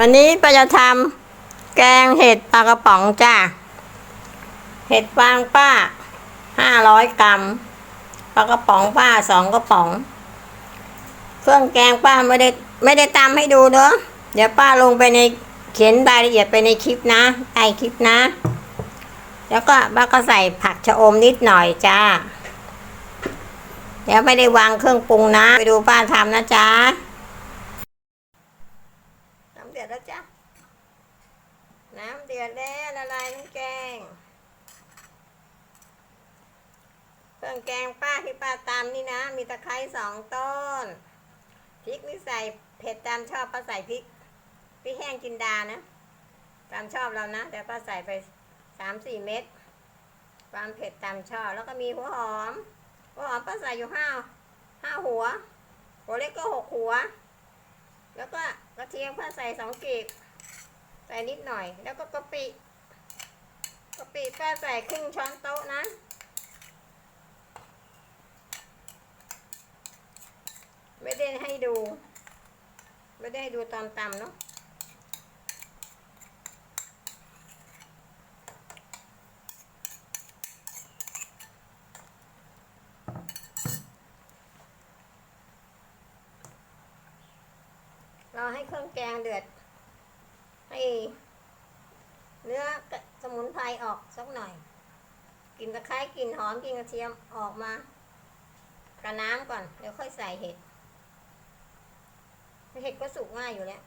วันนี้ป้าจะทำแกงเห็ดปลากระป๋องจ้า เห็ดฟางป้าห้าร้อยกรัมปลากระป๋องป้าสองกระป๋อง เครื่องแกงป้าไม่ได้ไม่ได้ตามให้ดูเด้อเดี๋ยวป้าลงไปในเขียนรายละเอียดไปในคลิปนะใต้คลิปนะ แล้วก็ป้าก็ใส่ผักชะอมนิดหน่อยจ้า เดี๋ยวไม่ได้วางเครื่องปรุงนะ ไปดูป้าทำนะจ๊ะน้ำเดือดแล้วจ้ะ น้ำเดือดแล้วละลายน้ำแกงเครื่องแกงป้าที่ป้าตำนี่นะ มีตะไคร้สองต้นพริกนี่ใส่เผ็ดตามชอบป้าใส่พริกพริกแห้งจินดานะ ตามชอบเรานะ แต่ป้าใส่ไปสามสี่เม็ดความเผ็ดตามชอบแล้วก็มีหัวหอม หัวหอมป้าใส่อยู่ห้าห้าหัว หัวเล็กก็หกหัว แล้วก็กระเทียมป้าใส่สองกีบ ใส่นิดหน่อย แล้วก็กะปิกะปิป้ใส่ครึ่งช้อนโต๊ะนะ ไม่ได้ให้ดู ไม่ได้ดูตอนตำเนาะเราให้เครื่องแกงเดือด เนื้อสมุนไพรออกสักหน่อยกลิ่นตะไคร้กลิ่นหอมกลิ่นกระเทียมออกมากับน้ำก่อนเดี๋ยวค่อยใส่เห็ดเห็ดก็สุกง่ายอยู่แล้ว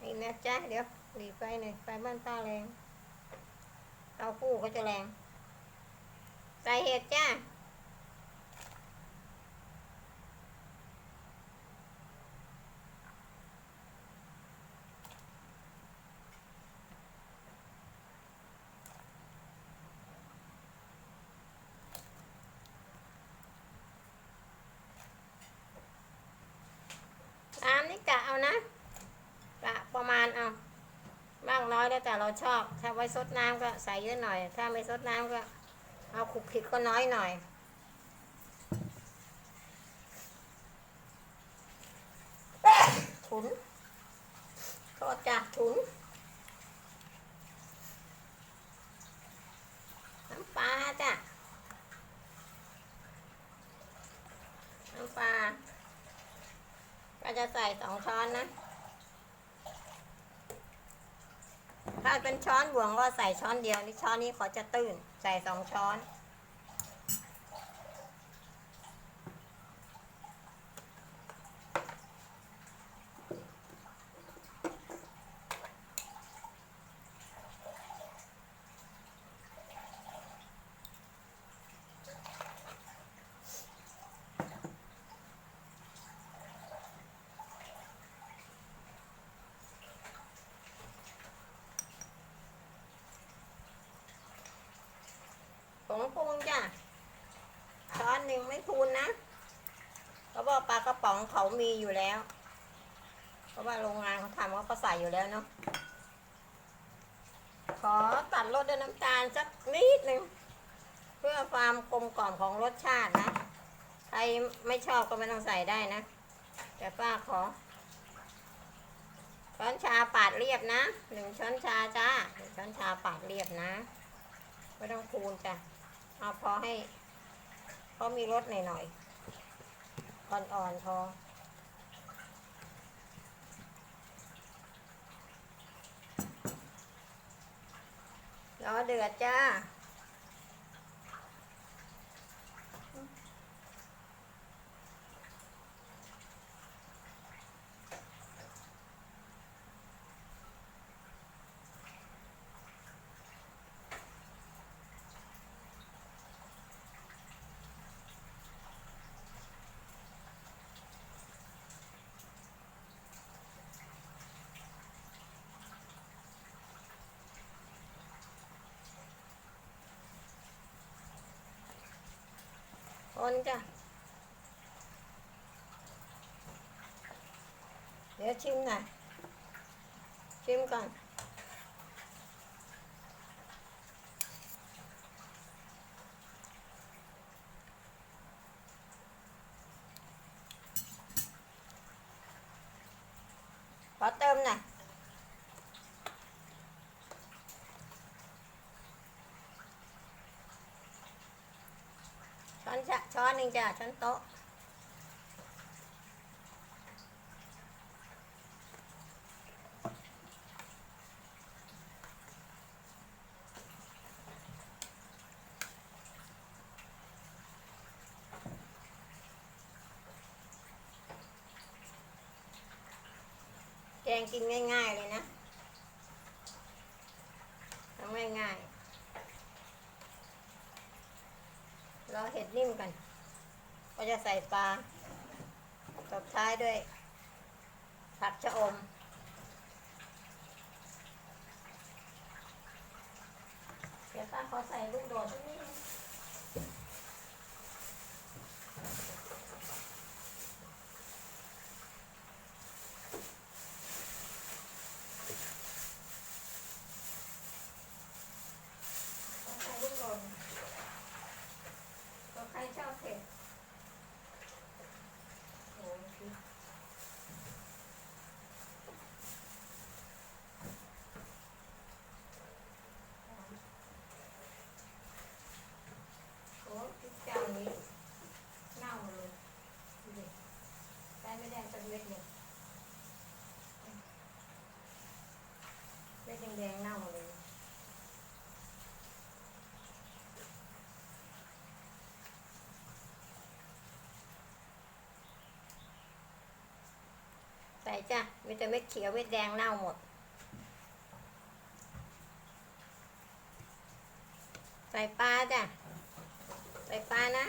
นี่นะจ๊ะเดี๋ยวหลีไฟหน่อยไฟบ้านป้าแรงเตาคู่ก็จะแรง ใส่เห็ดจ้า เอานะกะประมาณเอามากน้อยแล้วแต่เราชอบ ถ้าไว้ซดน้ำก็ใส่เยอะหน่อย ถ้าไม่ซดน้ำก็ เอาขลุกขลิกก็น้อยหน่อย ถุนโทษจ้ะถุนน้ำปลาจ้ะน้ำปลา ก็จะใส่สองช้อนนะ ถ้าเป็นช้อนบวงก็ใส่ช้อนเดียวนี่ช้อนนี้เขาจะตื้น ใส่สองช้อน ผงปรุงจ้ะ ช้อนหนึ่งไม่พูนนะ เพราะว่า ปลากระป๋องเขามีอยู่แล้ว เพราะว่าโรงงานเขาทำเขาก็ใส่อยู่แล้วเนาะขอตัดรสด้วยน้ำตาลสักนิดหนึ่งเพื่อความกลมกล่อมของรสชาตินะใครไม่ชอบก็ไม่ต้องใส่ได้นะ แต่ป้าขอ ช้อนชาปาดเรียบนะหนึ่งช้อนชาจ้าหนึ่งช้อนชาปาดเรียบนะไม่ต้องคูณจ้ะเอาพอให้พอมีรสหน่อยๆ อ่อนๆพอรอเดือดจ้า คนจ้ะเดี๋ยวชิม หน่อยชิมก่อนอเติมหน่อยช้อนชะช้อนหนึ่งจ้ะช้อนโต๊ะแกงกินง่าย ๆ เลยนะทำง่าย ๆ รอเห็ดนิ่มกัน ก็จะใส่ปลาตบท้ายด้วย ผักชะอม เดี๋ยวป้าขอใส่ลูกโดดนิดนี้อใส่ลูกโดดก็ใครชอบเผ็ดโอ้ยพริกโอ้พริกเจ้านี้เน่าเลยดูดิได้ไม่ได้สักเม็ดเลยเม็ดแดงๆเน่าเลย ใส่ จ้ะมีแต่เม็ดเขียวเม็ดแดงเน่าหมด ใส่ปลาจ้ะ ใส่ปลานะ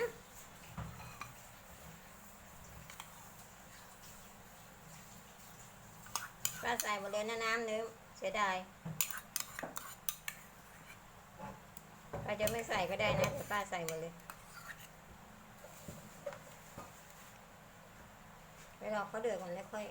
ปลาใส่หมดเลยนะน้ำเนื้อเสียดายปลาจะไม่ใส่ก็ได้นะแต่ป้าใส่หมดเลยไปรอเขาเดือดก่อนแล้วค่อย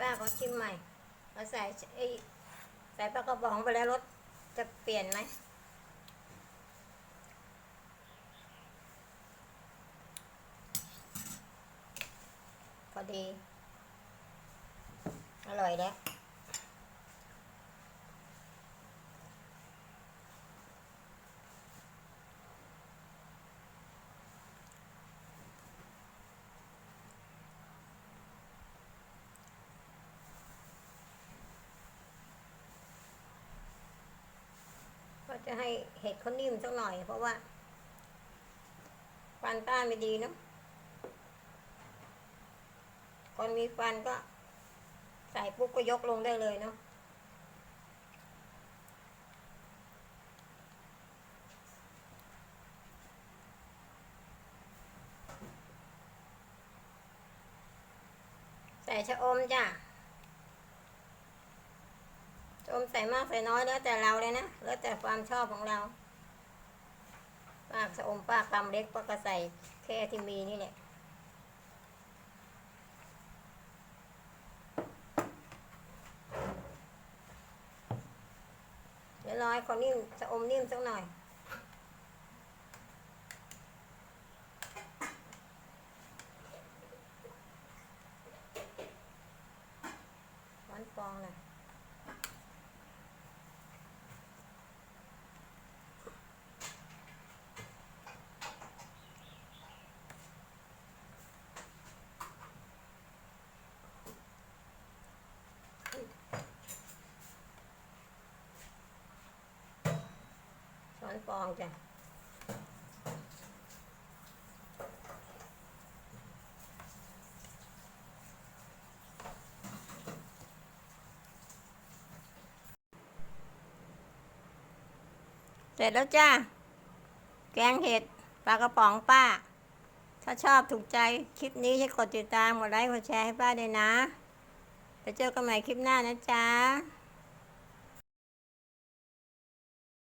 ป้าขอชิมใหม่เราใส่ไอ้ใส่ปลากระป๋องไปแล้วรสจะเปลี่ยนไหมพอดี อร่อยแล้ว ให้เห็ดเขานิ่มสักหน่อย เพราะว่าฟันป้าไม่ดีเนาะคนมีฟันก็ ใส่ปุ๊บก็ยกลงได้เลยเนาะใส่ชะอมจ้ะ ชมใส่มากใส่น้อยแล้วแต่เราเลยนะ แล้วแต่ความชอบของเราป้าสะอมป้ากำเล็กป้าก็ใส่แค่ที่มีนี่แหละเดี๋ยวรอให้ขอนิ่มสะอมนิ่มสักหน่อยวันฟองหน่อย ช้ อนฟองจ้ะเสร็จแล้วจ้า แกงเห็ดปลากระป๋องป้า ถ้าชอบถูกใจคลิปนี้ให้กดติดตาม กดไลค์ กดแชร์ให้ป้าด้วยนะ แล้วเจอกันใหม่คลิปหน้านะจ๊ะ